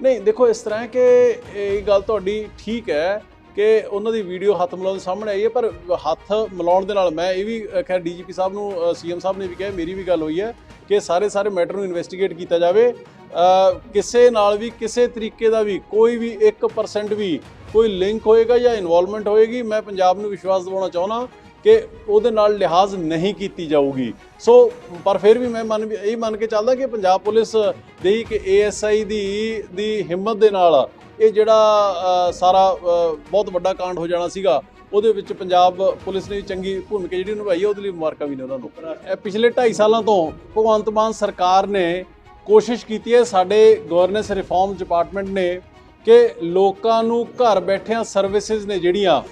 ਨਹੀਂ ਦੇਖੋ ਇਸ ਤਰ੍ਹਾਂ ਹੈ ਕਿ ਇਹ ਗੱਲ ਤੁਹਾਡੀ ਠੀਕ ਹੈ ਕਿ ਉਹਨਾਂ ਦੀ ਵੀਡੀਓ ਹੱਥ ਮਿਲਾਉਣ ਦੇ ਸਾਹਮਣੇ ਆਈ ਹੈ ਪਰ ਹੱਥ ਮਿਲਾਉਣ ਦੇ ਨਾਲ ਮੈਂ ਇਹ ਵੀ ਅ, ਖੈਰ ਡੀਜੀਪੀ ਸਾਹਿਬ ਨੂੰ ਸੀਐਮ ਸਾਹਿਬ ਨੇ ਵੀ ਕਿਹਾ ਮੇਰੀ ਵੀ ਗੱਲ ਹੋਈ ਹੈ ਕਿ ਸਾਰੇ ਸਾਰੇ ਮੈਟਰ ਨੂੰ ਇਨਵੈਸਟੀਗੇਟ ਕੀਤਾ ਜਾਵੇ। ਕਿਸੇ ਨਾਲ ਵੀ ਕਿਸੇ ਤਰੀਕੇ ਦਾ ਵੀ ਕੋਈ ਵੀ 1% ਵੀ ਕੋਈ ਲਿੰਕ ਹੋਏਗਾ ਜਾਂ ਇਨਵੋਲਵਮੈਂਟ ਹੋਏਗੀ ਮੈਂ ਪੰਜਾਬ ਨੂੰ ਵਿਸ਼ਵਾਸ ਦਿਵਾਉਣਾ ਚਾਹੁੰਦਾ। ਕਿ ਉਹਦੇ ਨਾਲ ਲਿਹਾਜ਼ ਨਹੀਂ ਕੀਤੀ ਜਾਊਗੀ। ਸੋ, ਪਰ ਫਿਰ ਵੀ ਮੈਂ ਮੰਨ ਵੀ ਇਹ ਮੰਨ ਕੇ ਚੱਲਦਾ ਕਿ ਪੰਜਾਬ ਪੁਲਿਸ ਦੇ ਇੱਕ ਏਐਸਆਈ ਦੀ ਦੀ ਹਿੰਮਤ ਦੇ ਨਾਲ ਇਹ ਜਿਹੜਾ ਸਾਰਾ ਬਹੁਤ ਵੱਡਾ ਕਾਂਡ ਹੋ ਜਾਣਾ ਸੀਗਾ, ਉਹਦੇ ਵਿੱਚ ਪੰਜਾਬ ਪੁਲਿਸ ਨੇ ਚੰਗੀ ਭੂਮਿਕਾ ਜਿਹੜੀ ਨਿਭਾਈ ਹੈ ਉਹਦੇ ਲਈ ਮੁਬਾਰਕਾਂ ਵੀ ਨੇ ਉਹਨਾਂ ਨੂੰ। ਪਿਛਲੇ 2.5 ਸਾਲਾਂ ਤੋਂ ਭਗਵੰਤ ਮਾਨ ਸਰਕਾਰ ਨੇ ਕੋਸ਼ਿਸ਼ ਕੀਤੀ ਹੈ, ਸਾਡੇ ਗਵਰਨੈਂਸ ਰਿਫਾਰਮ ਡਿਪਾਰਟਮੈਂਟ ਨੇ, ਕਿ ਲੋਕਾਂ ਨੂੰ ਘਰ ਬੈਠਿਆਂ ਸਰਵਿਸਿਜ਼ ਨੇ ਜਿਹੜੀਆਂ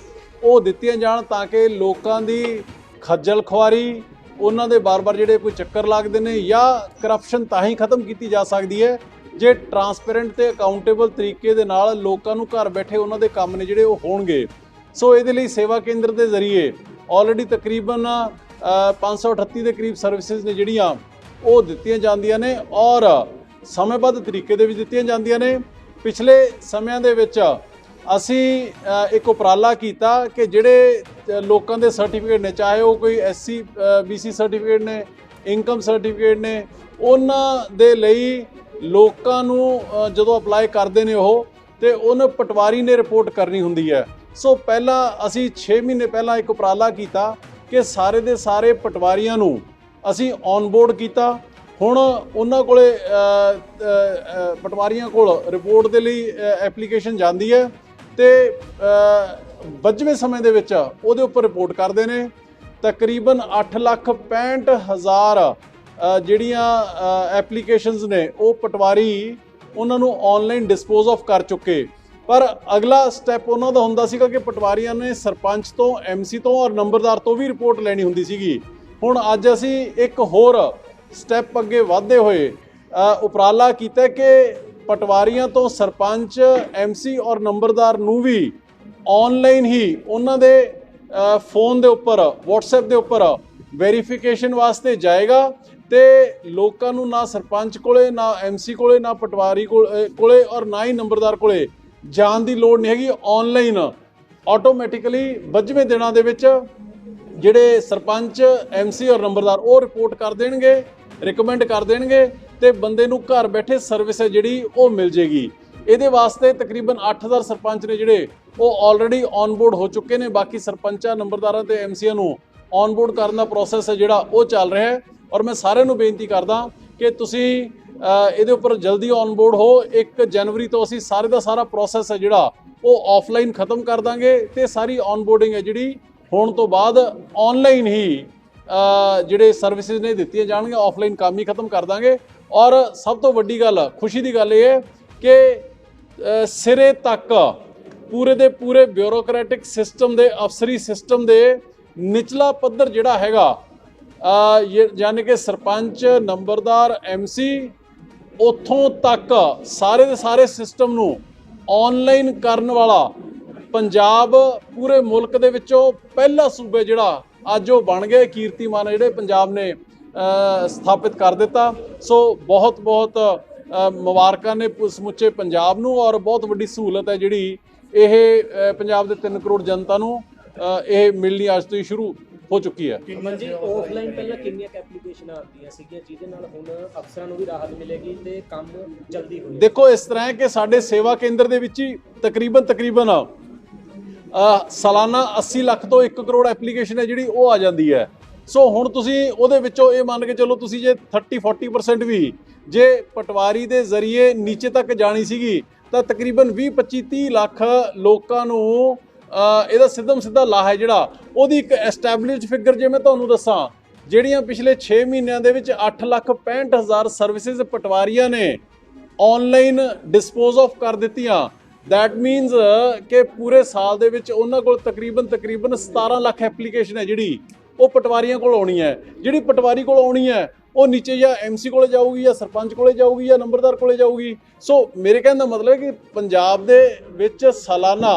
ਉਹ ਦਿੱਤੀਆਂ ਜਾਣ ਤਾਂ ਕਿ ਲੋਕਾਂ ਦੀ ਖੱਜਲ ਖੁਆਰੀ ਉਹਨਾਂ ਦੇ ਬਾਰ-ਬਾਰ ਜਿਹੜੇ ਕੋਈ ਚੱਕਰ ਲੱਗਦੇ ਨੇ ਜਾਂ ਕਰਪਸ਼ਨ ਤਾਂ ਹੀ ਖਤਮ ਕੀਤੀ ਜਾ ਸਕਦੀ ਹੈ। ਜੇ ਟਰਾਂਸਪੇਰੈਂਟ ਤੇ ਅਕਾਊਂਟੇਬਲ ਤਰੀਕੇ ਦੇ ਨਾਲ ਲੋਕਾਂ ਨੂੰ ਘਰ ਬੈਠੇ ਉਹਨਾਂ ਦੇ ਕੰਮ ਨੇ ਜਿਹੜੇ ਉਹ ਹੋਣਗੇ। ਸੋ ਇਹਦੇ ਲਈ ਸੇਵਾ ਕੇਂਦਰ ਦੇ ਜ਼ਰੀਏ ਆਲਰੇਡੀ ਤਕਰੀਬਨ ਅ, 538 ਦੇ ਕਰੀਬ ਸਰਵਿਸਿਜ਼ ਨੇ ਜਿਹੜੀਆਂ ਉਹ ਦਿੱਤੀਆਂ ਜਾਂਦੀਆਂ ਨੇ ਔਰ ਸਮੇਂਬੱਧ ਤਰੀਕੇ ਦੇ ਵਿੱਚ ਦਿੱਤੀਆਂ ਜਾਂਦੀਆਂ ਨੇ। ਪਿਛਲੇ ਸਮਿਆਂ ਦੇ ਵਿੱਚ ਅਸੀਂ ਇੱਕ ਉਪਰਾਲਾ ਕੀਤਾ ਕਿ ਜਿਹੜੇ ਲੋਕਾਂ ਦੇ ਸਰਟੀਫਿਕੇਟ ਨੇ, ਚਾਹੇ ਉਹ ਕੋਈ ਐਸਸੀ ਬੀਸੀ ਸਰਟੀਫਿਕੇਟ ਨੇ, ਇਨਕਮ ਸਰਟੀਫਿਕੇਟ ਨੇ, ਉਹਨਾਂ ਦੇ ਲਈ ਲੋਕਾਂ ਨੂੰ ਜਦੋਂ ਅਪਲਾਈ ਕਰਦੇ ਨੇ ਉਹ, ਤੇ ਉਹਨੂੰ ਪਟਵਾਰੀ ਨੇ ਰਿਪੋਰਟ ਕਰਨੀ ਹੁੰਦੀ ਹੈ। ਸੋ ਪਹਿਲਾਂ ਅਸੀਂ 6 ਮਹੀਨੇ ਪਹਿਲਾਂ ਇੱਕ ਉਪਰਾਲਾ ਕੀਤਾ ਕਿ ਸਾਰੇ ਦੇ ਸਾਰੇ ਪਟਵਾਰੀਆਂ ਨੂੰ ਅਸੀਂ ਔਨਬੋਰਡ ਕੀਤਾ। ਹੁਣ ਉਹਨਾਂ ਕੋਲੇ ਪਟਵਾਰੀਆਂ ਕੋਲ ਰਿਪੋਰਟ ਦੇ ਲਈ ਐਪਲੀਕੇਸ਼ਨ ਜਾਂਦੀ ਹੈ। ਤੇ ਅ, ਵੱਜਵੇਂ ਸਮੇਂ ਦੇ ਵਿੱਚ ਉਹਦੇ ਉੱਪਰ ਰਿਪੋਰਟ ਕਰਦੇ ਨੇ। ਤਕਰੀਬਨ 8 ਲੱਖ 65 ਹਜ਼ਾਰ ਜਿਹੜੀਆਂ ਐਪਲੀਕੇਸ਼ਨਸ ਨੇ ਉਹ ਪਟਵਾਰੀ ਉਹਨਾਂ ਨੂੰ ਆਨਲਾਈਨ ਡਿਸਪੋਜ਼ ਆਫ ਕਰ ਚੁੱਕੇ। ਪਰ ਅਗਲਾ ਸਟੈਪ ਉਹਨਾਂ ਦਾ ਹੁੰਦਾ ਸੀਗਾ ਕਿ ਪਟਵਾਰੀਆਂ ਨੇ ਸਰਪੰਚ ਤੋਂ ਐਮਸੀ ਤੋਂ ਔਰ ਨੰਬਰਦਾਰ ਤੋਂ ਵੀ ਰਿਪੋਰਟ ਲੈਣੀ ਹੁੰਦੀ ਸੀਗੀ। ਹੁਣ ਅੱਜ ਅਸੀਂ ਇੱਕ ਹੋਰ ਸਟੈਪ ਅੱਗੇ ਵਧਦੇ ਹੋਏ ਉਪਰਾਲਾ ਕੀਤਾ ਕਿ ਪਟਵਾਰੀਆਂ ਤੋਂ ਸਰਪੰਚ ਐਮਸੀ ਔਰ ਨੰਬਰਦਾਰ ਨੂੰ ਵੀ ਆਨਲਾਈਨ ਹੀ ਉਹਨਾਂ ਦੇ ਫੋਨ ਦੇ ਉੱਪਰ WhatsApp ਦੇ ਉੱਪਰ ਵੈਰੀਫਿਕੇਸ਼ਨ ਵਾਸਤੇ ਜਾਏਗਾ ਤੇ ਲੋਕਾਂ ਨੂੰ ਨਾ ਸਰਪੰਚ ਕੋਲੇ ਨਾ ਐਮਸੀ ਕੋਲੇ ਨਾ ਪਟਵਾਰੀ ਕੋਲ- ਅ, ਕੋਲੇ ਔਰ ਨਾ ਹੀ ਨੰਬਰਦਾਰ ਕੋਲੇ ਜਾਣ ਦੀ ਲੋੜ ਨਹੀਂ ਹੈਗੀ। ਆਨਲਾਈਨ ਆਟੋਮੈਟਿਕਲੀ ਵੱਜਵੇਂ ਦਿਨਾਂ ਦੇ ਵਿੱਚ ਜਿਹੜੇ ਸਰਪੰਚ ਐਮਸੀ ਔਰ ਨੰਬਰਦਾਰ ਉਹ ਰਿਪੋਰਟ ਕਰ ਦੇਣਗੇ ਰეკਮੈਂਡ ਕਰ ਦੇਣਗੇ ਤੇ ਬੰਦੇ ਨੂੰ ਘਰ ਬੈਠੇ ਸਰਵਿਸ ਹੈ ਜਿਹੜੀ ਉਹ ਮਿਲ ਜੇਗੀ। ਇਹਦੇ ਵਾਸਤੇ ਤਕਰੀਬਨ 8000 ਸਰਪੰਚ ਨੇ ਜਿਹੜੇ, ਉਹ ਆਲਰੇਡੀ ਔਨਬੋਰਡ ਹੋ ਚੁੱਕੇ ਨੇ। ਬਾਕੀ ਸਰਪੰਚਾਂ, ਨੰਬਰਦਾਰਾਂ ਤੇ ਐਮਸੀਆਂ ਨੂੰ ਔਨ ਬੋਰਡ ਕਰਨ ਦਾ ਪ੍ਰੋਸੈਸ ਹੈ ਜਿਹੜਾ ਉਹ ਚੱਲ ਰਿਹਾ ਹੈ। ਔਰ ਮੈਂ ਸਾਰਿਆਂ ਨੂੰ ਬੇਨਤੀ ਕਰਦਾ ਕਿ ਤੁਸੀਂ ਇਹਦੇ ਉੱਪਰ ਜਲਦੀ ਔਨ ਬੋਰਡ ਹੋ। 1 ਜਨਵਰੀ ਤੋਂ ਅਸੀਂ ਸਾਰੇ ਦਾ ਸਾਰਾ ਪ੍ਰੋਸੈਸ ਹੈ ਜਿਹੜਾ, ਉਹ ਆਫਲਾਈਨ ਖਤਮ ਕਰ ਦਾਂਗੇ ਤੇ ਸਾਰੀ ਔਨ ਬੋਰਡਿੰਗ ਹੈ ਜਿਹੜੀ ਹੋਣ ਤੋਂ ਬਾਅਦ ਆਨਲਾਈਨ ਹੀ ਜਿਹੜੇ ਸਰਵਿਸਿਜ਼ ਨੇ ਦਿੱਤੀਆਂ ਜਾਣਗੀਆਂ ਆਫਲਾਈਨ ਕੰਮ ਹੀ ਖਤਮ ਕਰ ਦਾਂਗੇ। ਔਰ ਸਭ ਤੋਂ ਵੱਡੀ ਗੱਲ, ਖੁਸ਼ੀ ਦੀ ਗੱਲ ਇਹ ਹੈ ਕਿ ਸਿਰੇ ਤੱਕ ਪੂਰੇ ਦੇ ਪੂਰੇ ਬਿਊਰੋਕ੍ਰੈਟਿਕ ਸਿਸਟਮ ਦੇ, ਅਫਸਰੀ ਸਿਸਟਮ ਦੇ ਨਿਚਲਾ ਪੱਧਰ ਜਿਹੜਾ ਹੈਗਾ ਯਾਨੀ ਕਿ ਸਰਪੰਚ, ਨੰਬਰਦਾਰ ਐਮਸੀ ਉਥੋਂ ਤੱਕ ਸਾਰੇ ਦੇ ਸਾਰੇ ਸਿਸਟਮ ਨੂੰ ਆਨਲਾਈਨ ਕਰਨ ਵਾਲਾ ਪੰਜਾਬ ਪੂਰੇ ਮੁਲਕ ਦੇ ਵਿੱਚੋਂ ਪਹਿਲਾ ਸੂਬੇ ਜਿਹੜਾ ਅੱਜ ਉਹ ਬਣ ਗਏ, ਕੀਰਤੀਮਾਨ ਜਿਹੜੇ ਪੰਜਾਬ ਨੇ। ਸਥਾਪਿਤ ਕਰ ਦਿੱਤਾ। ਸੋ ਬਹੁਤ ਬਹੁਤ ਮੁਬਾਰਕਾਂ ਨੇ ਸਮੁੱਚੇ ਪੰਜਾਬ ਨੂੰ ਔਰ ਬਹੁਤ ਵੱਡੀ ਸਹੂਲਤ ਹੈ ਜਿਹੜੀ ਇਹ ਪੰਜਾਬ ਦੇ 3 ਕਰੋੜ ਜਨਤਾ ਨੂੰ ਇਹ ਮਿਲਣੀ ਅੱਜ ਤੋਂ ਹੀ ਸ਼ੁਰੂ ਹੋ ਚੁੱਕੀ ਹੈ। ਅਮਨ ਜੀ ਆਫਲਾਈਨ ਪਹਿਲਾਂ ਕਿੰਨੀਆਂ ਐਪਲੀਕੇਸ਼ਨਾਂ ਆਉਂਦੀਆਂ ਸੀਗੀਆਂ ਜਿਹਦੇ ਨਾਲ ਹੁਣ ਅਫਸਰਾਂ ਨੂੰ ਵੀ ਰਾਹਤ ਮਿਲੇਗੀ ਤੇ ਕੰਮ ਜਲਦੀ ਹੋਏਗਾ? ਦੇਖੋ ਇਸ ਤਰ੍ਹਾਂ ਹੈ ਕਿ ਸਾਡੇ ਸੇਵਾ ਕੇਂਦਰ ਦੇ ਵਿੱਚ ਹੀ ਤਕਰੀਬਨ ਤਕਰੀਬਨ ਸਾਲਾਨਾ 80 ਲੱਖ ਤੋਂ 1 ਕਰੋੜ ਐਪਲੀਕੇਸ਼ਨ ਹੈ ਜਿਹੜੀ ਉਹ ਆ ਜਾਂਦੀ ਹੈ। ਸੋ ਹੁਣ ਤੁਸੀਂ ਉਹਦੇ ਵਿੱਚੋਂ ਇਹ ਮੰਨ ਕੇ ਚੱਲੋ ਤੁਸੀਂ ਜੇ 30 40% ਵੀ ਜੇ ਪਟਵਾਰੀ ਦੇ ਜ਼ਰੀਏ ਨੀਚੇ ਤੱਕ ਜਾਣੀ ਸੀਗੀ, ਤਾਂ ਤਕਰੀਬਨ 20 25 30 ਲੱਖ ਲੋਕਾਂ ਨੂੰ ਇਹਦਾ ਸਿੱਧਮ ਸਿੱਧਾ ਲਾਹਾ ਹੈ ਜਿਹੜਾ। ਉਹਦੀ ਇੱਕ ਐਸਟੈਬਲਿਸ਼ਡ ਫਿਗਰ ਜੇ ਮੈਂ ਤੁਹਾਨੂੰ ਦੱਸਾਂ, ਜਿਹੜੀਆਂ ਪਿਛਲੇ 6 ਮਹੀਨਿਆਂ ਦੇ ਵਿੱਚ 8 ਲੱਖ 65 ਹਜ਼ਾਰ ਸਰਵਿਸਿਜ਼ ਪਟਵਾਰੀਆਂ ਨੇ ਆਨਲਾਈਨ ਡਿਸਪੋਜ਼ ਆਫ ਕਰ ਦਿੱਤੀਆਂ। ਦੈਟ means ਕਿ ਪੂਰੇ ਸਾਲ ਦੇ ਵਿੱਚ ਉਹਨਾਂ ਕੋਲ ਤਕਰੀਬਨ ਤਕਰੀਬਨ 17 ਲੱਖ ਐਪਲੀਕੇਸ਼ਨ ਹੈ ਜਿਹੜੀ। ਉਹ ਪਟਵਾਰੀਆਂ ਕੋਲ ਆਉਣੀ ਹੈ। ਜਿਹੜੀ ਪਟਵਾਰੀ ਕੋਲ ਆਉਣੀ ਹੈ ਉਹ ਨੀਚੇ ਜਾਂ ਐਮਸੀ ਕੋਲੇ ਜਾਊਗੀ ਜਾਂ ਸਰਪੰਚ ਕੋਲੇ ਜਾਊਗੀ ਜਾਂ ਨੰਬਰਦਾਰ ਕੋਲੇ ਜਾਊਗੀ। ਸੋ ਮੇਰੇ ਕਹਿਣ ਦਾ ਮਤਲਬ ਹੈ ਕਿ ਪੰਜਾਬ ਦੇ ਵਿੱਚ ਸਾਲਾਨਾ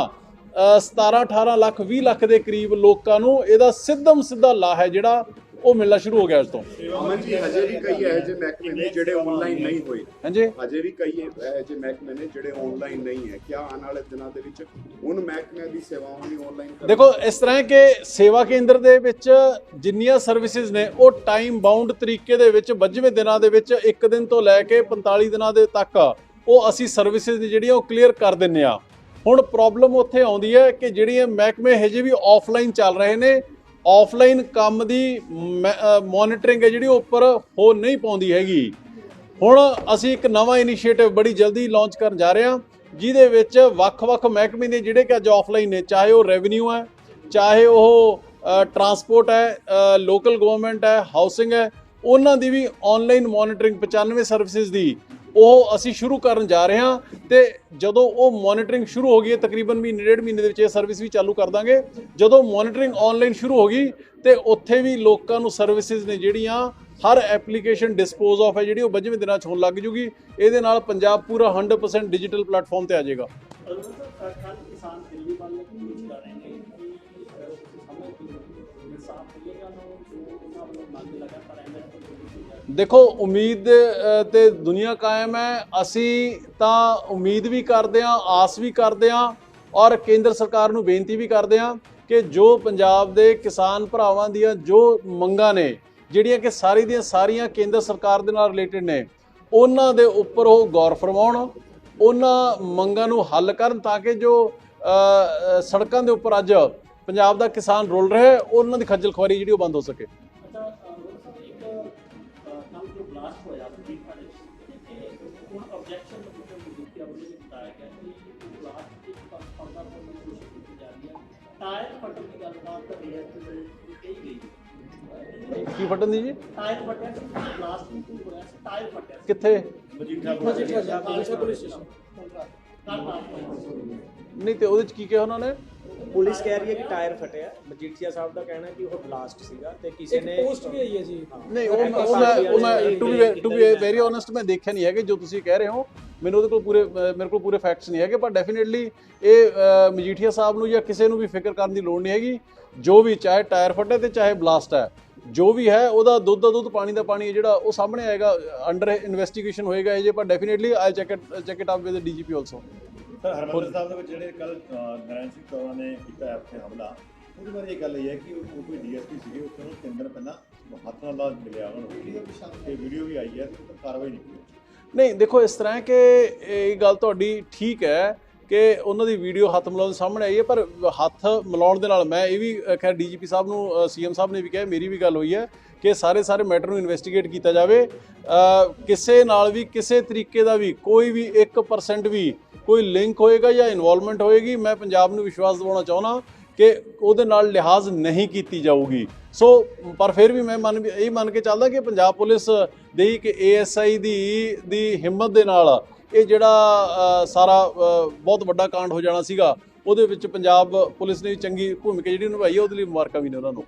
ਅ, 17 18 ਲੱਖ 20 ਲੱਖ ਦੇ ਕਰੀਬ ਲੋਕਾਂ ਨੂੰ ਇਹਦਾ ਸਿੱਧਮ ਸਿੱਧਾ ਲਾਹ ਹੈ ਜਿਹੜਾ ਉਹ ਮਿਲਣਾ ਸ਼ੁਰੂ ਹੋ ਗਿਆ ਅੱਜ ਤੋਂ। ਅਮਨ ਜੀ ਹਜੇ ਵੀ ਕਈ ਇਹੋ ਜਿਹੇ ਮਹਿਕਮੇ ਨੇ ਜਿਹੜੇ ਆਨਲਾਈਨ ਨਹੀਂ ਹੋਏ। ਹਾਂਜੀ। ਹਜੇ ਵੀ ਕਈ ਇਹੋ ਜਿਹੇ ਮਹਿਕਮੇ ਨੇ ਜਿਹੜੇ ਆਨਲਾਈਨ ਨਹੀਂ ਹੈ। ਕਿਆ ਆਉਣ ਵਾਲੇ ਦਿਨਾਂ ਦੇ ਵਿੱਚ ਉਨ ਮਹਿਕਮਿਆਂ ਦੀ ਸੇਵਾਵਾਂ ਵੀ ਆਨਲਾਈਨ ਦੇਖੋ ਇਸ ਤਰ੍ਹਾਂ ਕਿ ਸੇਵਾ ਕੇਂਦਰ ਦੇ ਵਿੱਚ ਜਿੰਨੀਆਂ ਸਰਵਿਸਿਜ਼ ਨੇ ਉਹ ਟਾਈਮ ਬਾਉਂਡ ਤਰੀਕੇ ਦੇ ਵਿੱਚ 25ਵੇਂ ਦਿਨਾਂ ਦੇ ਵਿੱਚ 1 ਦਿਨ ਤੋਂ ਲੈ ਕੇ 45 ਦਿਨਾਂ ਦੇ ਤੱਕ ਉਹ ਅਸੀਂ ਸਰਵਿਸਿਜ਼ ਜਿਹੜੀਆਂ ਉਹ ਕਲੀਅਰ ਕਰ ਦਿੰਨੇ ਆ। ਹੁਣ ਪ੍ਰੋਬਲਮ ਉੱਥੇ ਆਉਂਦੀ ਹੈ ਕਿ ਜਿਹੜੀਆਂ ਮਹਿਕਮੇ ਹਜੇ ਵੀ ਆਫਲਾਈਨ ਚੱਲ ਰਹੇ ਨੇ ਆਫਲਾਈਨ ਕੰਮ ਦੀ ਮੋਨੀਟਰਿੰਗ ਹੈ ਜਿਹੜੀ ਉਹ ਉੱਪਰ ਹੋ ਨਹੀਂ ਪਾਉਂਦੀ ਹੈਗੀ। ਹੁਣ ਅਸੀਂ ਇੱਕ ਨਵਾਂ ਇਨੀਸ਼ੀਏਟਿਵ ਬੜੀ ਜਲਦੀ ਲਾਂਚ ਕਰਨ ਜਾ ਰਹੇ ਹਾਂ, ਜਿਹਦੇ ਵਿੱਚ ਵੱਖ-ਵੱਖ ਮਹਿਕਮੇ ਦੇ ਜਿਹੜੇ ਕਿ ਅੱਜ ਆਫਲਾਈਨ ਨੇ, ਚਾਹੇ ਉਹ ਰੈਵਨਿਊ ਹੈ, ਚਾਹੇ ਉਹ ਟਰਾਂਸਪੋਰਟ ਹੈ ਲੋਕਲ ਗਵਰਨਮੈਂਟ ਹੈ, ਹਾਊਸਿੰਗ ਹੈ, ਉਹਨਾਂ ਦੀ ਵੀ ਆਨਲਾਈਨ ਮੋਨੀਟਰਿੰਗ 95 ਸਰਵਿਸਿਜ਼ ਦੀ ਉਹ ਅਸੀਂ ਸ਼ੁਰੂ ਕਰਨ ਜਾ ਰਹੇ ਹਾਂ ਤੇ ਜਦੋਂ ਉਹ ਮੋਨੀਟਰਿੰਗ ਸ਼ੁਰੂ ਹੋ ਗਈ ਹੈ ਤਕਰੀਬਨ ਮਹੀਨੇ ਡੇਢ ਮਹੀਨੇ ਦੇ ਵਿੱਚ ਇਹ ਸਰਵਿਸ ਵੀ ਚਾਲੂ ਕਰ ਦਾਂਗੇ ਜਦੋਂ ਮੋਨੀਟਰਿੰਗ ਆਨਲਾਈਨ ਸ਼ੁਰੂ ਹੋ ਗਈ ਤੇ ਉੱਥੇ ਵੀ ਲੋਕਾਂ ਨੂੰ ਸਰਵਿਸਿਜ਼ ਨੇ ਜਿਹੜੀਆਂ ਹਰ ਐਪਲੀਕੇਸ਼ਨ ਡਿਸਪੋਜ਼ ਆਫ ਹੈ ਜਿਹੜੀ ਉਹ 25ਵੇਂ ਦਿਨਾਂ 'ਚ ਹੋਣ ਲੱਗ ਜੂਗੀ ਇਹਦੇ ਨਾਲ ਪੰਜਾਬ ਪੂਰਾ 100% ਡਿਜੀਟਲ ਪਲੇਟਫਾਰਮ ਤੇ ਆ ਜਾਏਗਾ ਕਿਸਾਨ ਦੇਖੋ, ਉਮੀਦ ਤੇ ਦੁਨੀਆ ਕਾਇਮ ਹੈ। ਅਸੀਂ ਤਾਂ ਉਮੀਦ ਵੀ ਕਰਦੇ ਹਾਂ, ਆਸ ਵੀ ਕਰਦੇ ਹਾਂ ਔਰ ਕੇਂਦਰ ਸਰਕਾਰ ਨੂੰ ਬੇਨਤੀ ਵੀ ਕਰਦੇ ਹਾਂ ਕਿ ਜੋ ਪੰਜਾਬ ਦੇ ਕਿਸਾਨ ਭਰਾਵਾਂ ਦੀਆਂ ਜੋ ਮੰਗਾਂ ਨੇ, ਜਿਹੜੀਆਂ ਕਿ ਸਾਰੀ ਦੀਆਂ ਸਾਰੀਆਂ ਕੇਂਦਰ ਸਰਕਾਰ ਦੇ ਨਾਲ ਰਿਲੇਟਡ ਨੇ, ਉਹਨਾਂ ਦੇ ਉੱਪਰ ਉਹ ਗੌਰ ਫਰਮਾਉਣ, ਉਹਨਾਂ ਮੰਗਾਂ ਨੂੰ ਹੱਲ ਕਰਨ ਤਾਂ ਕਿ ਜੋ ਸੜਕਾਂ ਦੇ ਉੱਪਰ ਅੱਜ ਪੰਜਾਬ ਦਾ ਕਿਸਾਨ ਰੁਲ ਰਿਹਾ, ਉਹਨਾਂ ਦੀ ਖੱਜਲ ਖੁਆਰੀ ਜਿਹੜੀ ਉਹ ਬੰਦ ਹੋ ਸਕੇ। ਟਾਇਰ ਫਟਣ ਦੀ ਗੱਲਬਾਤ ਰੀਐਕਟ ਦੇ ਕਹੀ ਗਈ। ਕੀ ਫਟਣ ਦੀ ਜੀ? ਟਾਇਰ ਫਟਿਆ ਸੀ ਬਲਾਸਟ ਵੀ ਕੋਈ ਹੋਇਆ ਸੀ ਟਾਇਰ ਫਟਿਆ ਸੀ। ਕਿੱਥੇ? ਮਜੀਠਾ ਪੁਲਿਸ ਸਟੇਸ਼ਨ ਕੱਲ ਰਾਤ ਨੂੰ ਨਹੀਂ ਤੇ ਉਹਦੇ ਚ ਕੀ ਕਿਹਾ ਉਹਨਾਂ ਨੇ? ਪੁਲਿਸ ਕਹਿ ਰਹੀ ਹੈ ਕਿ ਟਾਇਰ ਫਟਿਆ ਮਜੀਠੀਆ ਸਾਹਿਬ ਦਾ ਕਹਿਣਾ ਹੈ ਕਿ ਉਹ ਬਲਾਸਟ ਸੀਗਾ ਤੇ ਕਿਸੇ ਨੇ ਪੋਸਟ ਵੀ ਆਈ ਹੈ ਜੀ। ਨਹੀਂ ਉਹ ਮੈਂ- ਉਹ ਮੈਂ ਉਹ ਮੈਂ to be to be very honest ਮੈਂ ਦੇਖਿਆ ਨਹੀਂ ਹੈਗੇ ਜੋ ਤੁਸੀਂ ਕਹਿ ਰਹੇ ਹੋ ਮੈਨੂੰ ਉਹਦੇ ਕੋਲ ਪੂਰੇ ਅਹ ਮੇਰੇ ਕੋਲ ਪੂਰੇ ਫੈਕਟਸ ਨਹੀਂ ਹੈਗੇ ਪਰ ਡੈਫੀਨਿਟਲੀ ਇਹ ਅਹ, ਮਜੀਠੀਆ ਸਾਹਿਬ ਨੂੰ ਜਾਂ ਕਿਸੇ ਨੂੰ ਵੀ ਫਿਕਰ ਕਰਨ ਦੀ ਲੋੜ ਨਹੀਂ ਹੈਗੀ। ਜੋ ਵੀ ਚਾਹੇ ਟਾਇਰ ਫਟੇ ਤੇ ਚਾਹੇ ਬਲਾਸਟ ਹੈ। ਜੋ ਵੀ ਹੈ ਉਹਦਾ ਦੁੱਧ ਦਾ ਦੁੱਧ ਪਾਣੀ ਦਾ ਪਾਣੀ ਹੈ ਜਿਹੜਾ ਉਹ ਸਾਹਮਣੇ ਆਏਗਾ ਅੰਡਰ ਇਨਵੈਸਟੀਗੇਸ਼ਨ ਹੋਏਗਾ ਇਹ ਜੇ ਪਰ definitely I check it check it up with DGP also sir Harmandar Sahib ਦੇ ਵਿੱਚ ਜਿਹੜੇ ਕੱਲ ਨਰਾਇਣ ਸਿੰਘ ਚੌਹਾਨ ਨੇ ਕੀਤਾ ਐਪ ਤੇ ਹਮਲਾ ਉਹਦੇ ਬਾਰੇ ਇਹ ਗੱਲ ਇਹ ਹੈ ਕਿ ਉਹ ਕੋਈ ਡੀਐਸਪੀ ਸੀਗੇ ਉੱਥੇ ਨੂੰ ਤਿੰਨ ਦਿਨ ਪਹਿਲਾਂ ਹੱਥ ਨਾਲ ਮਿਲਿਆ ਉਹਨਾਂ ਨੂੰ। ਤੇ ਵੀਡੀਓ ਵੀ ਆਈ ਹੈ ਤੇ ਉਹ ਕਾਰਵਾਈ ਨਹੀਂ ਕੀਤੀ ਨਹੀਂ ਦੇਖੋ ਇਸ ਤਰ੍ਹਾਂ ਕਿ ਇਹ ਗੱਲ ਤੁਹਾਡੀ ਠੀਕ ਹੈ ਕਿ ਉਹਨਾਂ ਦੀ ਵੀਡੀਓ ਹੱਥ ਮਿਲਾਉਣ ਦੇ ਸਾਹਮਣੇ ਆਈ ਹੈ ਪਰ ਹੱਥ ਮਿਲਾਉਣ ਦੇ ਨਾਲ ਮੈਂ ਇਹ ਵੀ ਖੈਰ ਡੀਜੀਪੀ ਸਾਹਿਬ ਨੂੰ ਸੀਐਮ ਸਾਹਿਬ ਨੇ ਵੀ ਕਿਹਾ ਮੇਰੀ ਵੀ ਗੱਲ ਹੋਈ ਹੈ ਕਿ ਸਾਰੇ ਸਾਰੇ ਮੈਟਰ ਨੂੰ ਇਨਵੈਸਟੀਗੇਟ ਕੀਤਾ ਜਾਵੇ। ਕਿਸੇ ਨਾਲ ਵੀ ਕਿਸੇ ਤਰੀਕੇ ਦਾ ਵੀ ਕੋਈ ਵੀ 1% ਵੀ ਕੋਈ ਲਿੰਕ ਹੋਏਗਾ ਜਾਂ ਇਨਵੋਲਵਮੈਂਟ ਹੋਏਗੀ, ਮੈਂ ਪੰਜਾਬ ਨੂੰ ਵਿਸ਼ਵਾਸ ਦਿਵਾਉਣਾ ਚਾਹੁੰਦਾ ਕਿ ਉਹਦੇ ਨਾਲ ਲਿਹਾਜ਼ ਨਹੀਂ ਕੀਤੀ ਜਾਊਗੀ। ਸੋ ਪਰ ਫਿਰ ਵੀ ਮੈਂ ਮੰਨ ਵੀ, ਇਹ ਮੰਨ ਕੇ ਚੱਲਦਾ ਕਿ ਪੰਜਾਬ ਪੁਲਿਸ ਦੇ ਇੱਕ ਏਐਸਆਈ ਦੀ ਦੀ ਹਿੰਮਤ ਦੇ ਨਾਲ ਇਹ ਜਿਹੜਾ ਸਾਰਾ ਬਹੁਤ ਵੱਡਾ ਕਾਂਡ ਹੋ ਜਾਣਾ ਸੀਗਾ, ਉਹਦੇ ਵਿੱਚ ਪੰਜਾਬ ਪੁਲਿਸ ਨੇ ਚੰਗੀ ਭੂਮਿਕਾ ਜਿਹੜੀ ਨਿਭਾਈ ਹੈ ਉਹਦੇ ਲਈ ਮੁਬਾਰਕਾਂ ਵੀ ਨੇ ਉਹਨਾਂ ਨੂੰ।